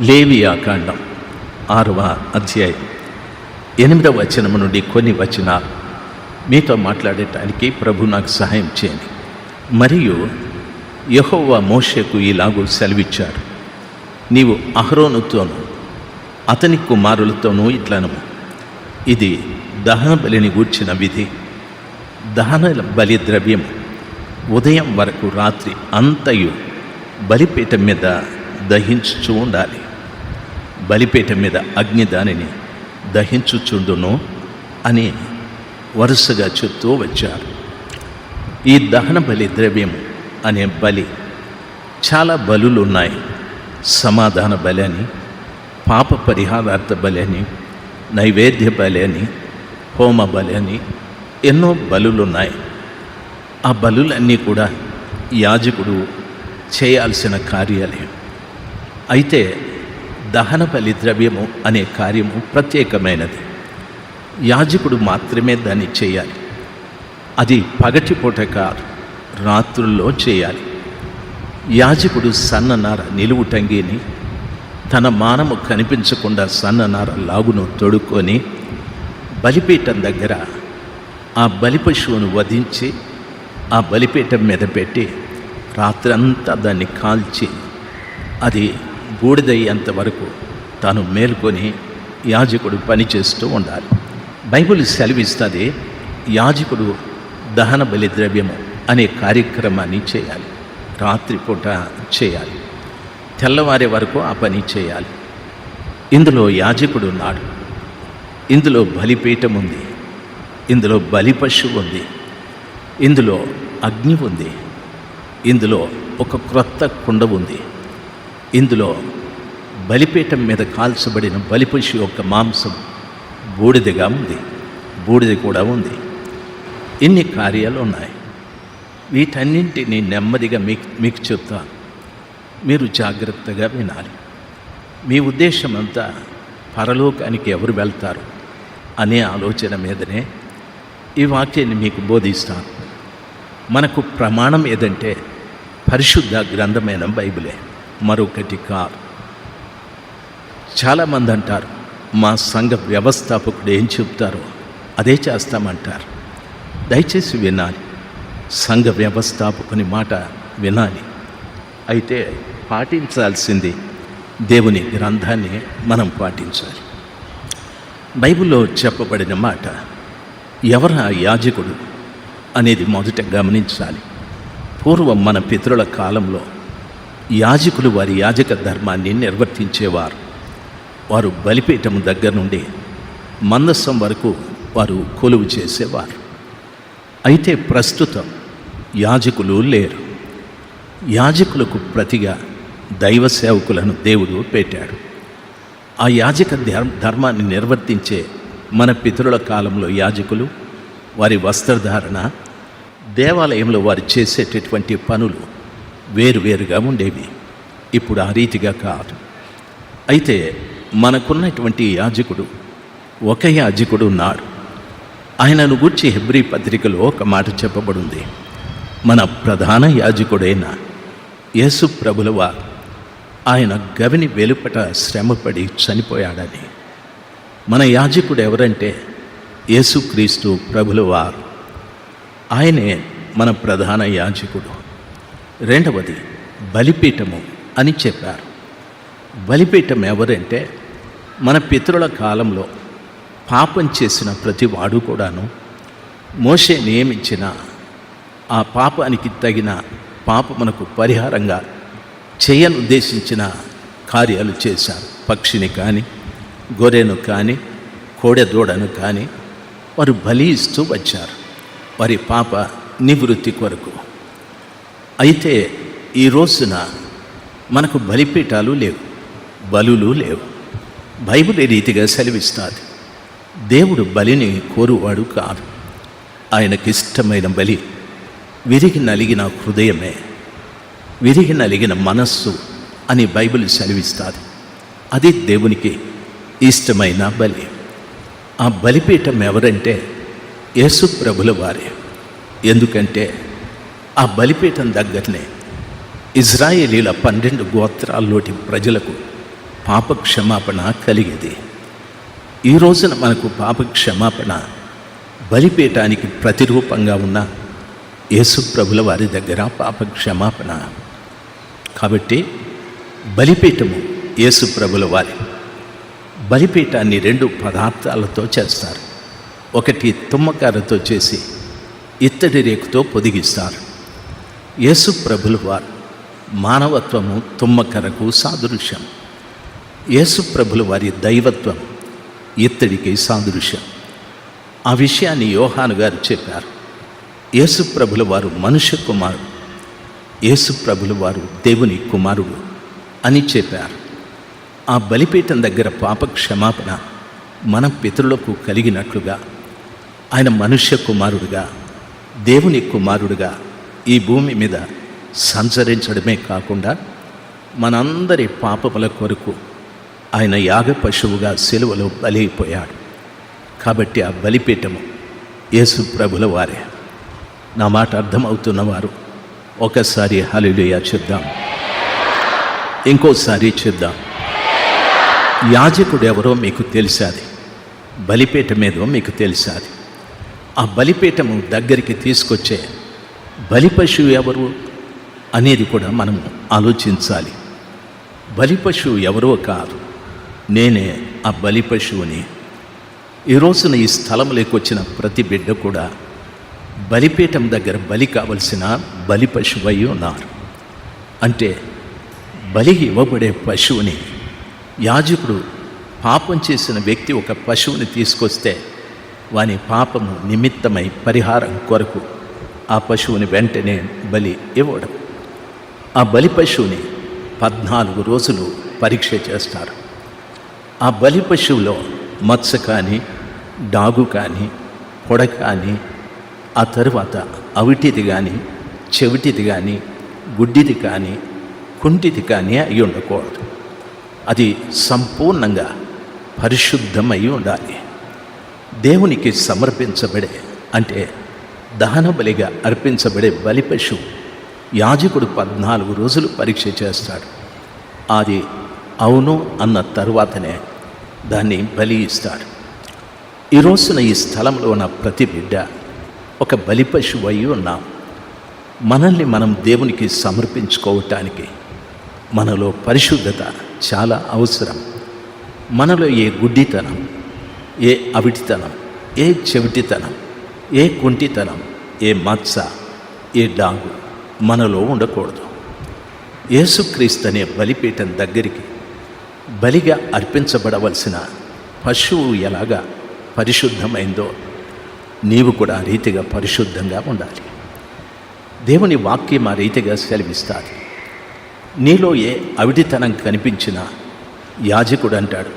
లేవియాకాండం ఆరవ అధ్యాయం. ఎనిమిదవ వచనము నుండి కొన్ని వచనాలు. మీతో మాట్లాడటానికి ప్రభు నాకు సహాయం చేయండి. మరియు యెహోవా మోషకు ఇలాగూ సెలవిచ్చాడు. నీవు అహరోనుతోనూ అతని కుమారులతోనూ ఇట్లను ఇది దహన బలిని గూర్చిన విధి. దహన బలి ద్రవ్యం ఉదయం వరకు రాత్రి అంతయు బలిపీఠం మీద దహించుచూ ఉండాలి. బలిపేట మీద అగ్ని దానిని దహించుచుండును అని వరుసగా చెప్తూ వచ్చారు. ఈ దహన బలి ద్రవ్యం అనే బలి చాలా బలులు ఉన్నాయి సమాధాన బలి అని పాప పరిహారార్థ బలి అని నైవేద్య బలి అని హోమ బలి అని ఎన్నో బలులు ఉన్నాయి ఆ బలులన్నీ కూడా యాజకుడు చేయాల్సిన కార్యాలయం. అయితే దహన బలి ద్రవ్యము అనే కార్యము ప్రత్యేకమైనది. యాజకుడు మాత్రమే దాన్ని చేయాలి. అది పగటిపూట కాదు రాత్రుల్లో చేయాలి. యాజకుడు సన్ననార నిలువుటంగిని తన మానము కనిపించకుండా సన్ననార లాగును తొడుక్కొని బలిపీఠం దగ్గర ఆ బలి పశువును వధించి ఆ బలిపీఠం మీద పెట్టి రాత్రంతా దాన్ని కాల్చి అది బూడిదయ్యేంత వరకు తాను మేల్కొని యాజకుడు పనిచేస్తూ ఉండాలి. బైబిల్ సెలవిస్తుంది యాజకుడు దహన బలి ద్రవ్యము అనే కార్యక్రమాన్ని చేయాలి. రాత్రిపూట చేయాలి. తెల్లవారే వరకు ఆ పని చేయాలి. ఇందులో యాజకుడు ఉన్నాడు. ఇందులో బలిపీఠం ఉంది. ఇందులో బలి పశువు ఉంది. ఇందులో అగ్ని ఉంది. ఇందులో ఒక క్రొత్త కుండ ఉంది. ఇందులో బలిపీఠం మీద కాల్చబడిన బలిపశు యొక్క మాంసం బూడిదగా ఉంది. బూడిద కూడా ఉంది. ఇన్ని కార్యాలు ఉన్నాయి వీటన్నింటినీ నెమ్మదిగా మీకు మీకు చెప్తాను. మీరు జాగ్రత్తగా వినాలి. మీ ఉద్దేశం అంతా పరలోకానికి ఎవరు వెళ్తారు అనే ఆలోచన మీదనే ఈ వాక్యాన్ని మీకు బోధిస్తాను. మనకు ప్రమాణం ఏదంటే పరిశుద్ధ గ్రంథమైన బైబిలే. మరొకటి కాదు. చాలామంది అంటారు మా సంఘ వ్యవస్థాపకుడు ఏం చెప్తారో అదే చేస్తామంటారు. దయచేసి వినాలి సంఘ వ్యవస్థాపకుని మాట వినాలి. అయితే పాటించాల్సింది దేవుని గ్రంథాన్ని మనం పాటించాలి. బైబిల్లో చెప్పబడిన మాట ఎవరా యాజకుడు అనేది మొదట గమనించాలి. పూర్వం మన పితరుల కాలంలో యాజకులు వారి యాజక ధర్మాన్ని నిర్వర్తించేవారు. వారు బలిపీఠం దగ్గర నుండి మందస్సం వరకు వారు కొలువు చేసేవారు. అయితే ప్రస్తుతం యాజకులు లేరు. యాజకులకు ప్రతిగా దైవ సేవకులను దేవుడు పెట్టాడు. ఆ యాజక ధర్మాన్ని నిర్వర్తించే మన పితరుల కాలంలో యాజకులు వారి వస్త్రధారణ దేవాలయంలో వారు చేసేటటువంటి పనులు వేరువేరుగా ఉండేవి. ఇప్పుడు ఆ రీతిగా కాదు. అయితే మనకున్నటువంటి యాజకుడు ఒక యాజకుడు ఉన్నాడు. ఆయనను గుర్చి హెబ్రీ పత్రికలో ఒక మాట చెప్పబడింది. మన ప్రధాన యాజకుడైన యేసు ప్రభులవ ఆయన గవిని వెలుపట శ్రమపడి చనిపోయాడని. మన యాజకుడు ఎవరంటే యేసుక్రీస్తు ప్రభులవారు ఆయనే మన ప్రధాన యాజకుడు. రెండవది బలిపీఠము అని చెప్పారు. బలిపీఠం ఎవరంటే మన పితరుల కాలంలో పాపం చేసిన ప్రతి వాడు కూడాను మోసే నియమించిన ఆ పాపానికి తగిన పాపమునకు పరిహారంగా చేయనుద్దేశించిన కార్యాలు చేశారు. పక్షిని కానీ గొర్రెను కానీ కోడెదూడను కానీ వారు బలి ఇస్తూ వచ్చారు. వారి పాప నివృత్తి కొరకు. అయితే ఈ రోజున మనకు బలిపీఠాలు లేవు బలులు లేవు. బైబిల్ ఈ రీతిగా సెలవిస్తుంది? దేవుడు బలిని కోరువాడు కాదు. ఆయనకిష్టమైన బలి విరిగి నలిగిన హృదయమే విరిగి నలిగిన మనస్సు అని బైబిల్ సెలవిస్తుంది. అది దేవునికి ఇష్టమైన బలి. ఆ బలిపీఠం ఎవరంటే యేసు ప్రభుల వారే. ఎందుకంటే ఆ బలిపీఠం దగ్గరనే ఇజ్రాయేలీల పన్నెండు గోత్రాల్లోటి ప్రజలకు పాప క్షమాపణ కలిగేది. ఈ రోజున మనకు పాప క్షమాపణ బలిపీఠానికి ప్రతిరూపంగా ఉన్న యేసుప్రభుల వారి దగ్గర పాప క్షమాపణ కాబట్టి బలిపీఠము యేసుప్రభుల వారి. బలిపీఠాన్ని రెండు పదార్థాలతో చేస్తారు. ఒకటి తుమ్మకారతో చేసి ఇత్తడి రేకుతో పొదిగిస్తారు. యేసు ప్రభుల వారు మానవత్వము తుమ్మకరకు సాదృశ్యం. యేసు ప్రభుల వారి దైవత్వం ఇత్తడికి సాదృశ్యం. ఆ విషయాన్ని యోహాను గారు చెప్పారు. యేసు ప్రభుల వారు మనుష్య కుమారుడు యేసు ప్రభుల వారు దేవుని కుమారుడు అని చెప్పారు. ఆ బలిపీఠం దగ్గర పాప క్షమాపణ మన పితరులకు కలిగినట్లుగా ఆయన మనుష్య కుమారుడుగా దేవుని కుమారుడుగా ఈ భూమి మీద సంచరించడమే కాకుండా మనందరి పాపముల కొరకు ఆయన యాగ పశువుగా సెలవులో బలైపోయాడు. కాబట్టి ఆ బలిపీఠము యేసు ప్రభుల వారే. నా మాట అర్థమవుతున్నవారు ఒకసారి హలిలుయా చెప్దాం. ఇంకోసారి చెప్దాం. యాజకుడు ఎవరో మీకు తెలిసాది బలిపీఠం ఏదో మీకు తెలిసాది. ఆ బలిపీఠము దగ్గరికి తీసుకొచ్చే బలి పశువు ఎవరు అనేది కూడా మనం ఆలోచించాలి. బలి పశువు ఎవరో కాదు. నేనే ఆ బలి పశువుని ఈ రోజున ఈ స్థలంలోకి వచ్చిన ప్రతి బిడ్డ కూడా బలిపీఠం దగ్గర బలి కావలసిన బలి పశువై ఉన్నారు. అంటే బలి ఇవ్వబడే పశువుని యాజకుడు పాపం చేసిన వ్యక్తి ఒక పశువుని తీసుకొస్తే వాని పాపము నిమిత్తమై పరిహారం కొరకు ఆ పశువుని వెంటనే బలి ఇవ్వడం. ఆ బలి పశువుని పద్నాలుగు రోజులు పరీక్ష చేస్తారు. ఆ బలి పశువులో మత్స కానీ డాగు కానీ పొడ కానీ ఆ తరువాత అవిటిది కానీ చెవిటిది కానీ గుడ్డిది కానీ కుంటిది కానీ అయి ఉండకూడదు. అది సంపూర్ణంగా పరిశుద్ధమై ఉండాలి. దేవునికి సమర్పించబడే అంటే దహన బలిగా అర్పించబడే బలి పశువు యాజకుడు పద్నాలుగు రోజులు పరీక్ష చేస్తాడు. అది అవును అన్న తరువాతనే దాన్ని బలి ఇస్తాడు. ఈ రోజున ఈ స్థలంలో ఉన్న ప్రతి బిడ్డ ఒక బలి పశువు అయి ఉన్నాం. మనల్ని మనం దేవునికి సమర్పించుకోవటానికి మనలో పరిశుద్ధత చాలా అవసరం. మనలో ఏ గుడ్డితనం ఏ అవిటితనం ఏ చెవిటితనం ఏ కుంటితనం ఏ మత్స ఏ డాంగు మనలో ఉండకూడదు. యేసుక్రీస్తు అనే బలిపీఠం దగ్గరికి బలిగా అర్పించబడవలసిన పశువు ఎలాగా పరిశుద్ధమైందో నీవు కూడా ఆ రీతిగా పరిశుద్ధంగా ఉండాలి. దేవుని వాక్యం ఆ రీతిగా సెలవిస్తాది. నీలో ఏ అవిటితనం కనిపించినా యాజకుడు అంటాడు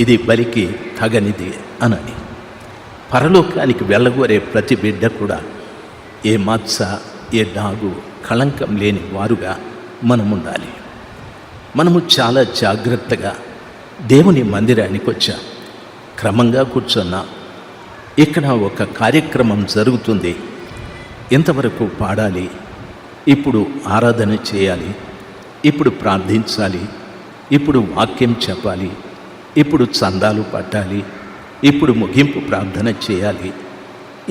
ఇది బలికి తగనిది అనని. పరలోకానికి వెళ్ళగోరే ప్రతి బిడ్డ కూడా ఏ మత్స ఏ డాగు కళంకం లేని వారుగా మనం ఉండాలి మనము చాలా జాగ్రత్తగా దేవుని మందిరానికి వచ్చాం. క్రమంగా కూర్చున్నాం. ఇక్కడ ఒక కార్యక్రమం జరుగుతుంది. ఇంతవరకు పాడాలి? ఇప్పుడు ఆరాధన చేయాలి. ఇప్పుడు ప్రార్థించాలి. ఇప్పుడు వాక్యం చెప్పాలి. ఇప్పుడు చందాలు పట్టాలి. ఇప్పుడు ముగింపు ప్రార్థన చేయాలి.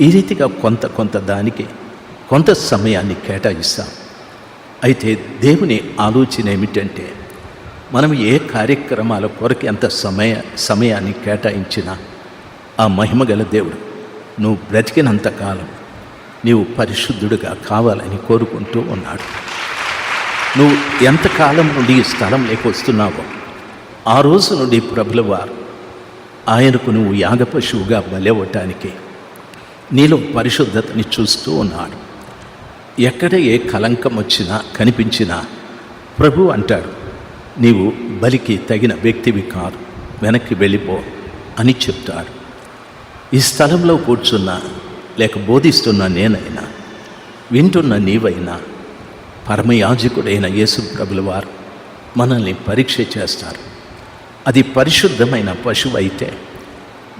ఈ రీతిగా కొంత కొంత దానికి కొంత సమయాన్ని కేటాయిస్తాం. అయితే దేవుని ఆలోచన ఏమిటంటే మనం ఏ కార్యక్రమాల కొరకు ఎంత సమయ సమయాన్ని కేటాయించినా ఆ మహిమగల దేవుడు నువ్వు బ్రతికినంత కాలం నీవు పరిశుద్ధుడిగా కావాలని కోరుకుంటూ ఉన్నాడు. నువ్వు ఎంతకాలం నుండి ఈ స్థలం వస్తున్నావో ఆ రోజు నుండి ప్రభుల వారు ఆయనకు నువ్వు యాగపశువుగా బలవటానికి నీలో పరిశుద్ధతని చూస్తూ ఉన్నాడు. ఎక్కడ ఏ కలంకం వచ్చినా కనిపించినా ప్రభు అంటాడు నీవు బలికి తగిన వ్యక్తివి కాదు వెనక్కి వెళ్ళిపో అని చెప్తాడు. ఈ స్థలంలో కూర్చున్నా లేక బోధిస్తున్న నేనైనా వింటున్న నీవైనా పరమయాజకుడైన యేసు ప్రభుల వారు మనల్ని పరీక్ష చేస్తారు. అది పరిశుద్ధమైన పశువు అయితే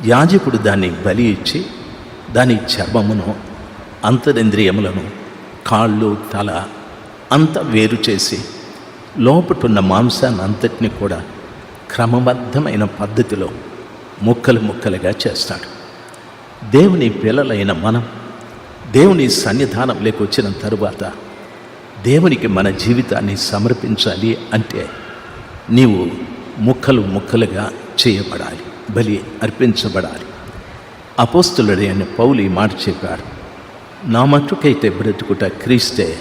యాజకుడు దాన్ని బలి ఇచ్చి దాని చర్మమును అంతరింద్రియములను కాళ్ళు తల అంత వేరు చేసి లోపటున్న మాంసాన్ని అంతటిని కూడా క్రమబద్ధమైన పద్ధతిలో ముక్కలు ముక్కలుగా చేస్తాడు. దేవుని పిల్లలైన మనం దేవుని సన్నిధానంలోకి వచ్చిన తరువాత దేవునికి మన జీవితాన్ని సమర్పించాలి అంటే నీవు ముక్కలు ముక్కలుగా చేయబడాలి బలి అర్పించబడాలి. అపోస్తులుడైన పౌలు ఈ మాట చెప్పాడు నా మట్టుకైతే బ్రతుకుట క్రీస్తే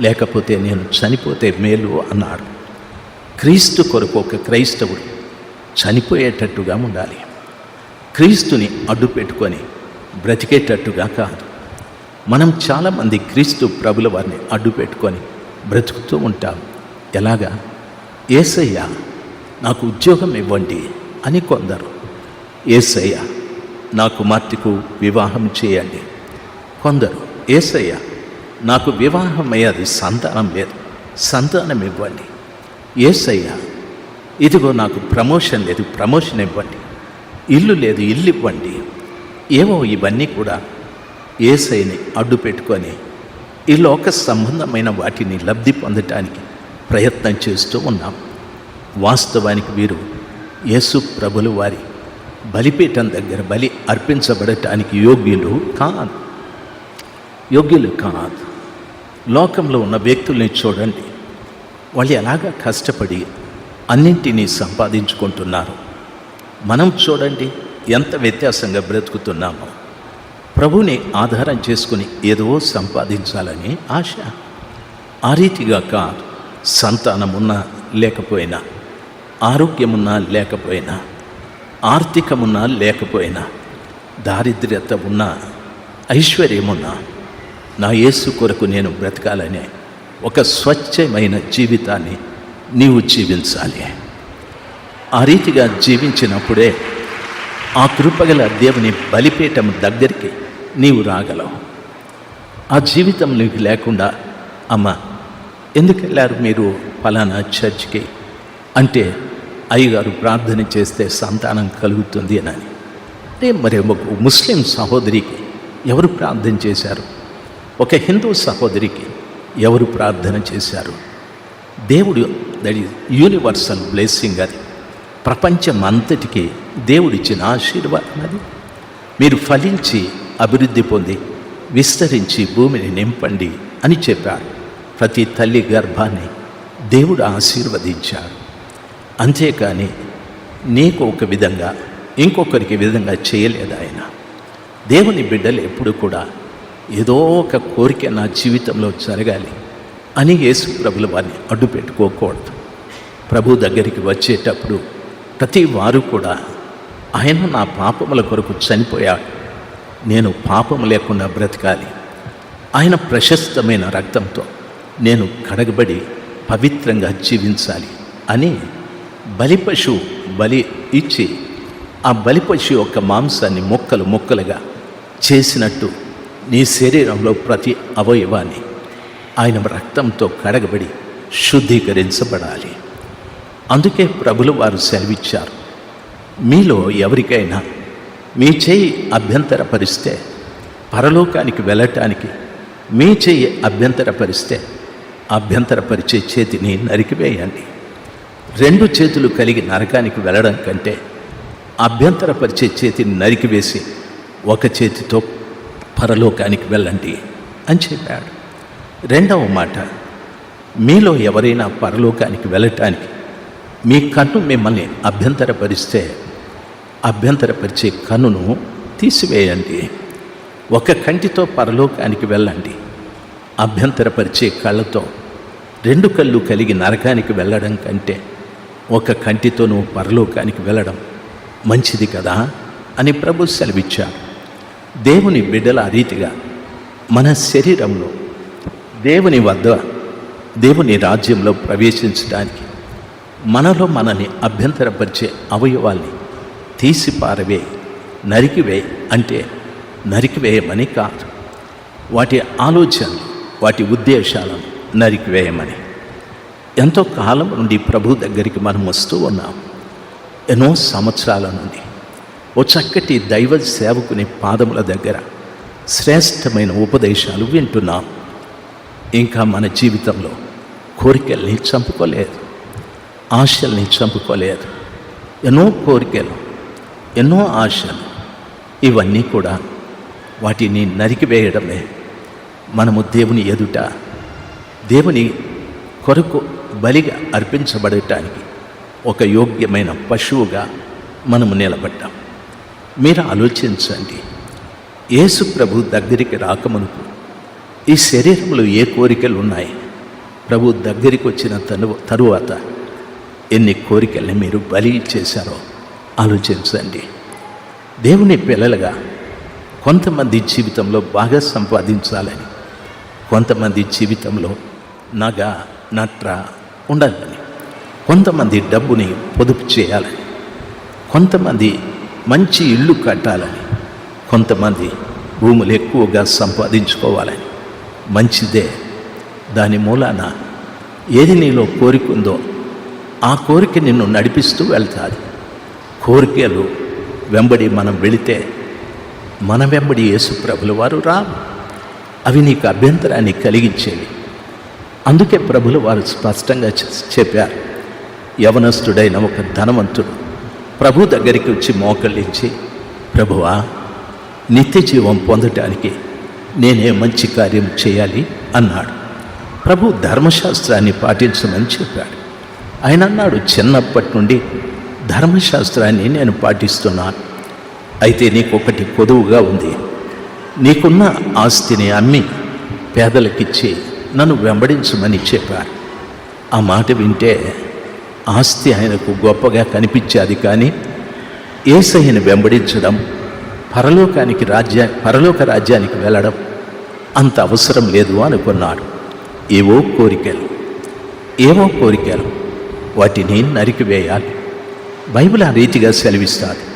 లేకపోతే నేను చనిపోతే మేలు అన్నాడు. క్రీస్తు కొరకు ఒక క్రైస్తవుడు చనిపోయేటట్టుగా ఉండాలి. క్రీస్తుని అడ్డు పెట్టుకొని బ్రతికేటట్టుగా కాదు. మనం చాలామంది క్రీస్తు ప్రభుల వారిని అడ్డు పెట్టుకొని బ్రతుకుతూ ఉంటాం. ఎలాగా? ఏసయ్య నాకు ఉద్యోగం ఇవ్వండి అని కొందరు. ఏసయ్య నా కుమార్తెకు వివాహం చేయండి. కొందరు ఏసయ్య నాకు వివాహం అయ్యేది సంతానం లేదు సంతానం ఇవ్వండి. ఏసయ్య ఇదిగో నాకు ప్రమోషన్ లేదు ప్రమోషన్ ఇవ్వండి. ఇల్లు లేదు ఇల్లు ఇవ్వండి. ఏవో ఇవన్నీ కూడా ఏసైని అడ్డు పెట్టుకొని ఈ లోక సంబంధమైన వాటిని లబ్ధి పొందటానికి ప్రయత్నం చేస్తూ ఉన్నాం. వాస్తవానికి వీరు యేసు ప్రభులు వారి బలిపీఠం దగ్గర బలి అర్పించబడటానికి యోగ్యులు కాదు. యోగ్యులు కాదు. లోకంలో ఉన్న వ్యక్తుల్ని చూడండి. వాళ్ళు ఎలాగా కష్టపడి అన్నింటినీ సంపాదించుకుంటున్నారు? మనం చూడండి ఎంత వ్యత్యాసంగా బ్రతుకుతున్నామో. ప్రభుని ఆధారం చేసుకుని ఏదో సంపాదించాలని ఆశ. ఆ రీతిగా కాదు. సంతానమున్నా లేకపోయినా ఆరోగ్యమున్నా లేకపోయినా ఆర్థికమున్నా లేకపోయినా దారిద్ర్యత ఉన్నా ఐశ్వర్యమున్నా నా యేసు కొరకు నేను బ్రతకాలనే ఒక స్వచ్ఛమైన జీవితాన్ని నీవు జీవించాలి. ఆ రీతిగా జీవించినప్పుడే ఆ కృపగల దేవుని బలిపీఠం దగ్గరికి నీవు రాగలవు. ఆ జీవితం నీకు లేకుండా అమ్మ ఎందుకు వెళ్ళారు మీరు ఫలానా చర్చ్కి? అంటే అయ్యగారు ప్రార్థన చేస్తే సంతానం కలుగుతుంది అని అంటే మరి ఒక ముస్లిం సహోదరికి ఎవరు ప్రార్థన చేశారు? ఒక హిందూ సహోదరికి ఎవరు ప్రార్థన చేశారు? దేవుడు దట్ ఈజ్ యూనివర్సల్ బ్లెస్సింగ్ అది. ప్రపంచం అంతటికి దేవుడిచ్చిన ఆశీర్వాదం అది. మీరు ఫలించి అభివృద్ధి పొంది విస్తరించి భూమిని నింపండి అని చెప్పారు. ప్రతి తల్లి గర్భాన్ని దేవుడు ఆశీర్వదించాడు. అంతేకాని నీకు ఒక విధంగా ఇంకొకరికి విధంగా చేయలేదు ఆయన. దేవుని బిడ్డలు ఎప్పుడు కూడా ఏదో ఒక కోరిక నా జీవితంలో జరగాలి అని యేసు ప్రభులు వారిని అడ్డు పెట్టుకోకూడదు. ప్రభు దగ్గరికి వచ్చేటప్పుడు ప్రతి వారు కూడా ఆయన నా పాపముల కొరకు చనిపోయాడు. నేను పాపం లేకుండా బ్రతకాలి. ఆయన ప్రశస్తమైన రక్తంతో నేను కడగబడి పవిత్రంగా జీవించాలి అని బలిపశు బలి ఇచ్చి ఆ బలిపశు యొక్క మాంసాన్ని ముక్కలు ముక్కలుగా చేసినట్టు నీ శరీరంలో ప్రతి అవయవాన్ని ఆయన రక్తంతో కడగబడి శుద్ధీకరించబడాలి. అందుకే ప్రభులు వారు సెలవిచ్చారు. మీలో ఎవరికైనా మీ చేయి అభ్యంతరపరిస్తే పరలోకానికి వెళ్ళటానికి మీ చేయి అభ్యంతరపరిస్తే అభ్యంతరపరిచే చేతిని నరికివేయండి. రెండు చేతులు కలిగి నరకానికి వెళ్ళడం కంటే అభ్యంతరపరిచే చేతిని నరికివేసి ఒక చేతితో పరలోకానికి వెళ్ళండి అని చెప్పాడు. రెండవ మాట మీలో ఎవరైనా పరలోకానికి వెళ్ళటానికి మీ కన్ను మిమ్మల్ని అభ్యంతరపరిస్తే అభ్యంతరపరిచే కన్నును తీసివేయండి. ఒక కంటితో పరలోకానికి వెళ్ళండి. అభ్యంతరపరిచే కళ్ళతో రెండు కళ్ళు కలిగి నరకానికి వెళ్ళడం కంటే ఒక కంటితో నువ్వు పరలోకానికి వెళ్ళడం మంచిది కదా అని ప్రభు సెలవిచ్చాడు దేవుని బిడ్డల రీతిగా మన శరీరంలో దేవుని వద్ద దేవుని రాజ్యంలో ప్రవేశించడానికి మనలో మనని అభ్యంతరపరిచే అవయవాల్ని తీసి పారవే నరికివే అంటే నరికివేయమని కాదు. వాటి ఆలోచనలు వాటి ఉద్దేశాలను నరికివేయమని. ఎంతో కాలం నుండి ప్రభు దగ్గరికి మనం వస్తూ ఉన్నాం. ఎన్నో సంవత్సరాల నుండి. ఓ చక్కటి దైవ సేవకుని పాదముల దగ్గర శ్రేష్టమైన ఉపదేశాలు వింటున్నాం. ఇంకా మన జీవితంలో కోరికల్ని చంపుకోలేదు. ఆశల్ని చంపుకోలేదు. ఎన్నో కోరికలు ఎన్నో ఆశలు ఇవన్నీ కూడా వాటిని నరికివేయడమే మనము దేవుని ఎదుట దేవుని కొరకు బలిగా అర్పించబడటానికి ఒక యోగ్యమైన పశువుగా మనము నిలబడ్డాం. మీరు ఆలోచించండి. యేసు ప్రభు దగ్గరికి రాకమునుపు ఈ శరీరంలో ఏ కోరికలు ఉన్నాయి ప్రభు దగ్గరికి వచ్చిన తను తరువాత ఎన్ని కోరికల్ని మీరు బలి చేశారో ఆలోచించండి. దేవుని పిల్లలుగా కొంతమంది జీవితంలో బాగా సంపాదించాలని కొంతమంది జీవితంలో నగ నట్ర ఉండాలని కొంతమంది డబ్బుని పొదుపు చేయాలని కొంతమంది మంచి ఇల్లు కట్టాలని కొంతమంది భూములు ఎక్కువగా సంపాదించుకోవాలని మంచిదే. దాని మూలాన ఏది నీలో కోరిక ఉందో ఆ కోరిక నిన్ను నడిపిస్తూ వెళ్తాది. కోరికలు వెంబడి మనం వెళితే మన వెంబడి యేసు ప్రభుల వారు రా అవి నీకు అభ్యంతరాన్ని కలిగించేవి. అందుకే ప్రభులు వారు స్పష్టంగా చెప్పారు. యవనస్తుడైన ఒక ధనవంతుడు. ప్రభు దగ్గరికి వచ్చి మోకళ్ళించి ప్రభువా నిత్య జీవం పొందటానికి నేనే మంచి కార్యం చేయాలి అన్నాడు. ప్రభు ధర్మశాస్త్రాన్ని పాటించమని చెప్పాడు. ఆయన అన్నాడు చిన్నప్పటి నుండి ధర్మశాస్త్రాన్ని నేను పాటిస్తున్నాను. అయితే నీకు ఒకటి కొదువుగా ఉంది. నీకున్న ఆస్తిని అమ్మి పేదలకిచ్చి నన్ను వెంబడించమని చెప్పారు. ఆ మాట వింటే ఆస్తి ఆయనకు గొప్పగా కనిపించేది కానీ ఏసయ్యను వెంబడించడం పరలోకానికి రాజ్యా పరలోక రాజ్యానికి వెళ్ళడం అంత అవసరం లేదు అనుకున్నాడు. ఏవో కోరికలు ఏవో కోరికలు వాటిని నరికివేయాలి. బైబిల్ ఆ రీతిగా సెలవిస్తాడు